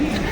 Şimdi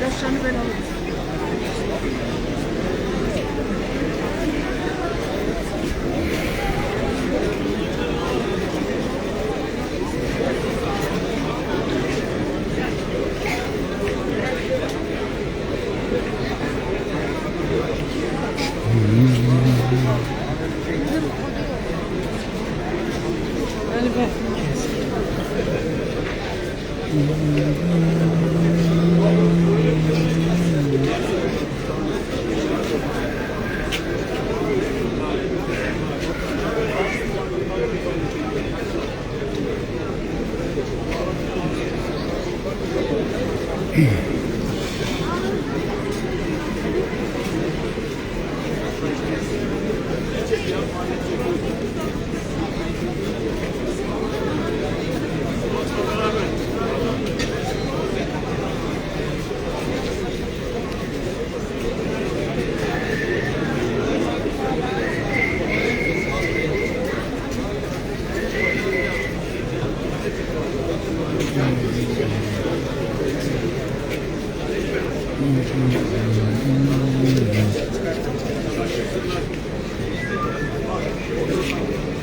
İlaçlarını ben alırım.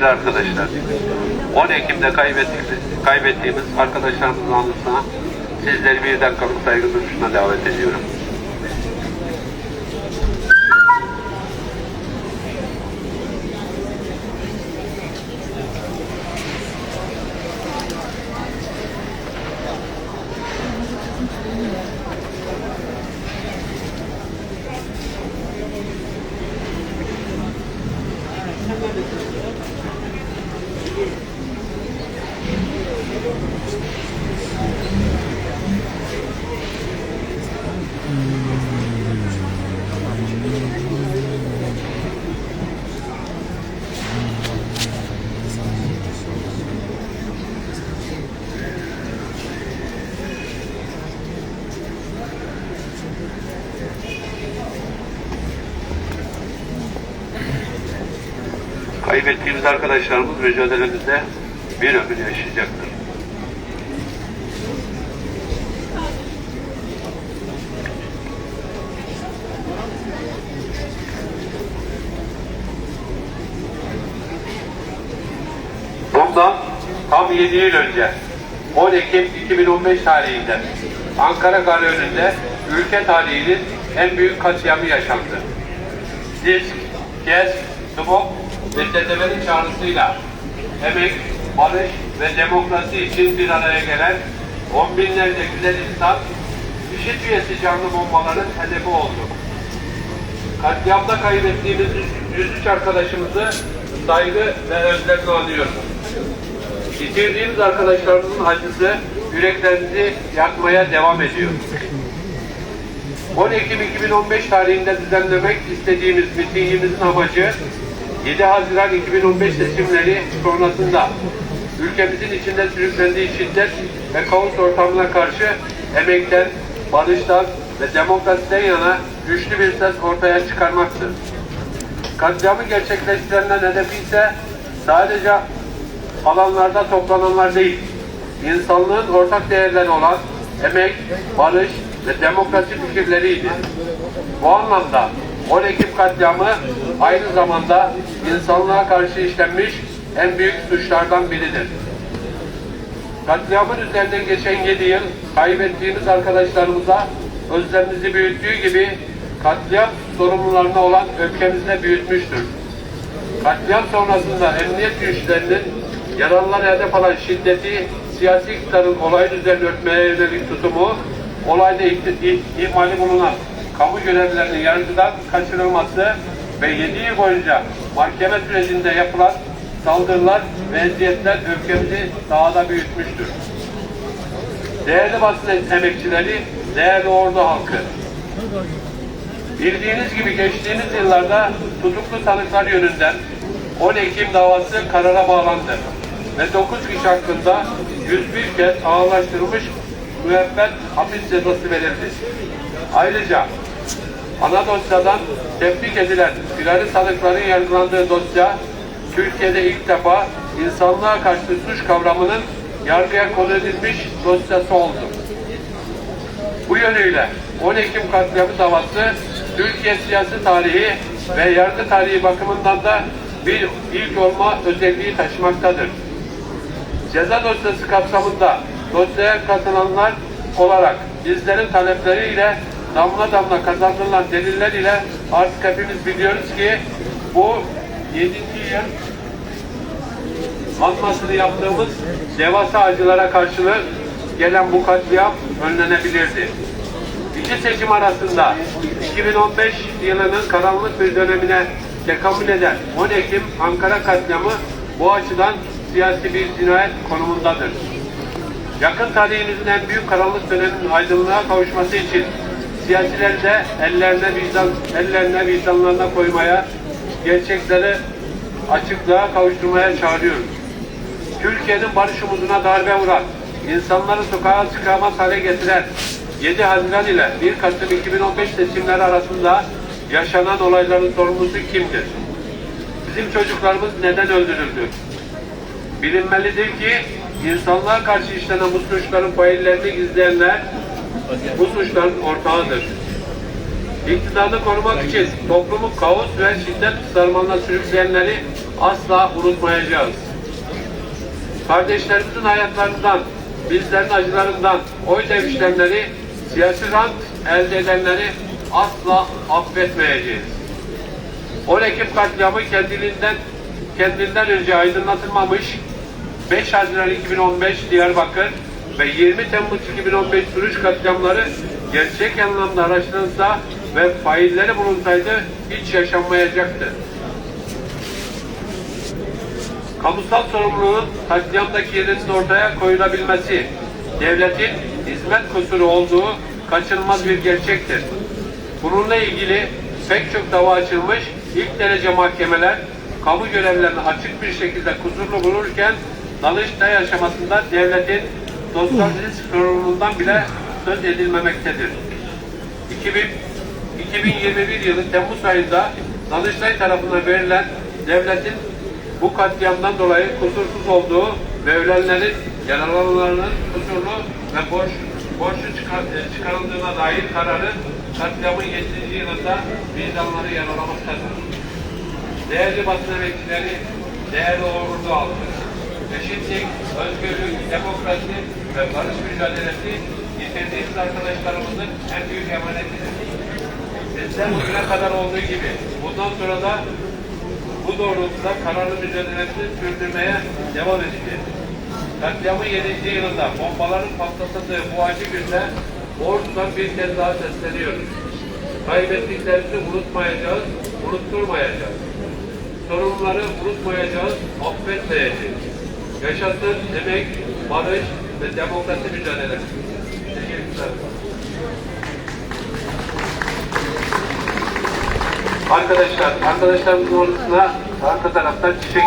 Değerli arkadaşlar, 10 Ekim'de kaybettiğimiz, kaybettiğimiz arkadaşlarımızın anısına Sizleri bir dakikalık saygı duruşuna davet ediyorum. Kaybettiğimiz arkadaşlarımız mücadelemizde bir ömür yaşayacaktır. Bundan tam 7 yıl önce 10 Ekim 2015 tarihinde Ankara Garı önünde ülke tarihinin en büyük katliamı yaşandı. Disk, KES, TMOK ve TTB'nin çağrısıyla emek, barış ve demokrasi için bir araya gelen on binlerce güzel insan IŞİD üyesi canlı bombaların hedefi oldu. Katliamda kaybettiğimiz 103 arkadaşımızı saygı ve özlemle anıyoruz. Yitirdiğimiz arkadaşlarımızın acısı yüreklerimizi yakmaya devam ediyor. 10 Ekim 2015 tarihinde düzenlemek istediğimiz mitingimizin amacı 7 Haziran 2015 seçimleri sonrasında ülkemizin içinde sürüklendiği şiddet ve kaos ortamına karşı emekten, barıştan ve demokrasiden yana güçlü bir ses ortaya çıkarmaktır. Katliamı gerçekleştirenlerin hedefi ise sadece alanlarda toplananlar değil, insanlığın ortak değerleri olan emek, barış ve demokrasi fikirleriydi. Bu anlamda 10 Ekim katliamı aynı zamanda insanlığa karşı işlenmiş en büyük suçlardan biridir. Katliamın üzerinden geçen 7 yıl kaybettiğimiz arkadaşlarımıza özlemimizi büyüttüğü gibi katliam sorumlularına olan öfkemizi de büyütmüştür. Katliam sonrasında emniyet güçlerinin yaralılara hedef alan şiddeti, siyasi iktidarın olay üzerine örtmeye yönelik tutumu, olayda ihmali bulunan kamu görevlilerinin yargıdan kaçırılması ve 7 yıl boyunca mahkeme sürecinde yapılan saldırılar ve eziyetler öfkemizi daha da büyütmüştür. Değerli basın emekçileri, değerli ordu halkı, Bildiğiniz gibi geçtiğimiz yıllarda tutuklu tanıklar yönünden 10 Ekim davası karara bağlandı ve 9 kişi hakkında 101 kez ağırlaştırılmış müebbet hapis cezası verildi. Ayrıca ana dosyadan tebrik edilen firari sanıkların yargılandığı dosya Türkiye'de ilk defa insanlığa karşı suç kavramının yargıya konu edilmiş dosyası oldu. Bu yönüyle 10 Ekim katliamı davası Türkiye siyasi tarihi ve yargı tarihi bakımından da bir ilk olma özelliği taşımaktadır. Ceza dosyası kapsamında dosyaya katılanlar olarak bizlerin talepleriyle damla damla kazanılan deliller ile artık hepimiz biliyoruz ki bu 7. yıl anmasını yaptığımız devasa acılara karşılık gelen bu katliam önlenebilirdi. İki seçim arasında 2015 yılının karanlık bir dönemine tekamül eden 10 Ekim Ankara katliamı bu açıdan siyasi bir cinayet konumundadır. Yakın tarihimizin en büyük karanlık döneminin aydınlığa kavuşması için siyasileri de ellerine vicdan, ellerine vicdanlarına koymaya, gerçekleri açıklığa kavuşturmaya çağırıyoruz. Türkiye'nin barış umuduna darbe vuran, insanları sokağa çıkamaz hale getiren 7 Haziran ile 1 Kasım 2015 seçimleri arasında yaşanan olayların sorumlusu kimdir? Bizim çocuklarımız neden öldürüldü? Bilinmelidir ki insanlığa karşı işlenen bu suçların faillerini gizleyenler bu suçların ortağıdır. İktidarı korumak için toplumu kaos ve şiddet sarmalına sürükleyenleri asla unutmayacağız. Kardeşlerimizin hayatlarından bizlerin acılarından oy devişlenleri, siyasi rant elde edenleri asla affetmeyeceğiz. 10 Ekim katliamı kendiliğinden kendinden önce aydınlatılmamış 5 Haziran 2015 Diyarbakır ve 20 Temmuz 2015 Suruç katliamları gerçek anlamda araştırılsa ve failleri bulunsaydı hiç yaşanmayacaktı. Kamusal sorumluluğun katliamdaki yerinin ortaya koyulabilmesi, devletin hizmet kusuru olduğu kaçınılmaz bir gerçektir. Bununla ilgili pek çok dava açılmış, ilk derece mahkemeler kamu görevlerini açık bir şekilde kusurlu bulurken Danıştay aşamasında devletin sosyal risk bile söz edilmemektedir. 2000, 2021 yılı Temmuz ayında Danıştay tarafından verilen devletin bu katliamdan dolayı kusursuz olduğu ve ölenlerin yaralananların kusurlu ve borç, borçlu çıkar, e, çıkarıldığına dair kararı katliamın 7. yılında vicdanları yaralamaktadır. Değerli basın emekçileri, değerli uğurlu halkı, eşitlik, özgürlük, demokrasi ve barış mücadelesi yitirdiğimiz arkadaşlarımızın en büyük emanetidir. Bizler bugüne kadar olduğu gibi bundan sonra da bu doğrultuda kararlı mücadelesini sürdürmeye devam edeceğiz. Katliamın 7. yılında bombaların patlatıldığı bu acı günde Ordu'dan bir kez daha sesleniyoruz. Kaybettiklerimizi unutmayacağız, unutturmayacağız. Sorunları unutmayacağız, affetmeyeceğiz. Yaşasın emek, barış ve demokrasi mücadelesi. Teşekkürler. Arkadaşlar, arkadaşlarımızın ordusuna arka taraftan çiçek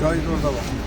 Çay da orada var.